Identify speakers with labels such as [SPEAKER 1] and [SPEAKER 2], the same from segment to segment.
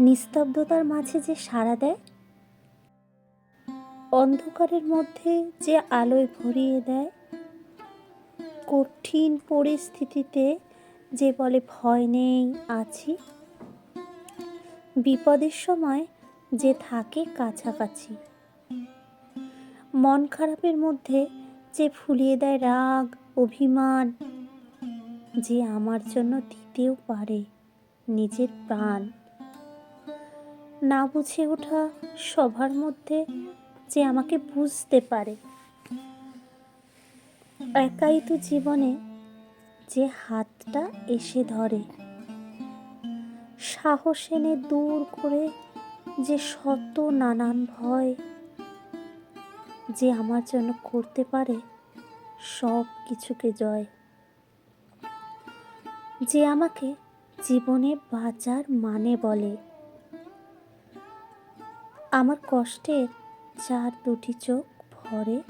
[SPEAKER 1] নিস্তব্ধতার মাঝে যে সাড়া দেয়, অন্ধকারের মধ্যে যে আলোয় ভরিয়ে দেয়, কঠিন পরিস্থিতিতে যে বলে ভয় নেই, আছি। বিপদের সময় যে থাকে কাছাকাছি। মন খারাপের মধ্যে যে ফুলিয়ে দেয় রাগ, অভিমান, যে আমার জন্য দিতেও পারে নিজের প্রাণ। না বুঝে ওঠা সবার মধ্যে যে আমাকে বুঝতে পারে। একাই তো জীবনে যে হাতটা এসে ধরে। সাহস এনে দূর করে যে শত নানান ভয় যে আমার জন্য করতে পারে সব কিছুকে জয়। যে আমাকে জীবনে বাঁচার মানে বলে। আমার কষ্টের চার দুটি চোখ ভরে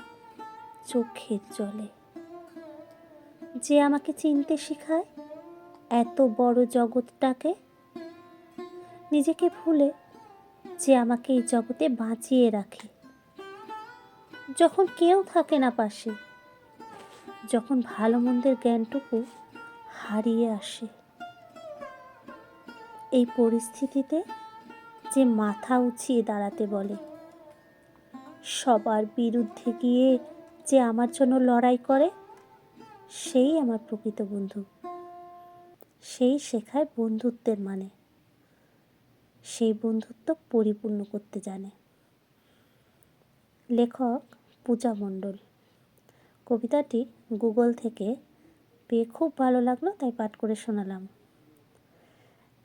[SPEAKER 1] চোখের জলে। যে আমাকে চিনতে শেখায় এত বড় জগৎটাকে, নিজেকে ভুলে যে আমাকে এই জগতে বাঁচিয়ে রাখে। যখন কেউ থাকে না পাশে, যখন ভালো মন্দের জ্ঞানটুকু হারিয়ে আসে, এই পরিস্থিতিতে যে মাথা উঁচিয়ে দাঁড়াতে বলে। সবার বিরুদ্ধে গিয়ে যে আমার জন্য লড়াই করে, সেই আমার প্রকৃত বন্ধু। সেই শেখায় বন্ধুত্বের মানে। সেই বন্ধুত্ব পরিপূর্ণ করতে জানে। লেখক পূজা মণ্ডল। কবিতাটি গুগল থেকে পেয়ে খুব ভালো লাগল, তাই পাঠ করে শোনালাম।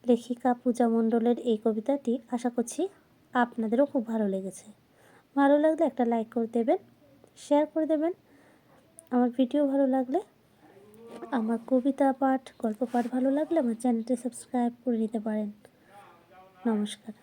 [SPEAKER 1] লেখিকা পূজা মণ্ডলের এই কবিতাটি আশা করছি আপনাদেরও খুব ভালো লেগেছে। ভালো লাগলে একটা লাইক করে দেবেন শেয়ার করে দেবেন। আমার ভিডিও ভালো লাগলে, আমার কবিতা পাঠ, গল্প পাঠ ভালো লাগলে আমার চ্যানেলটি সাবস্ক্রাইব করে নিতে পারেন। নমস্কার।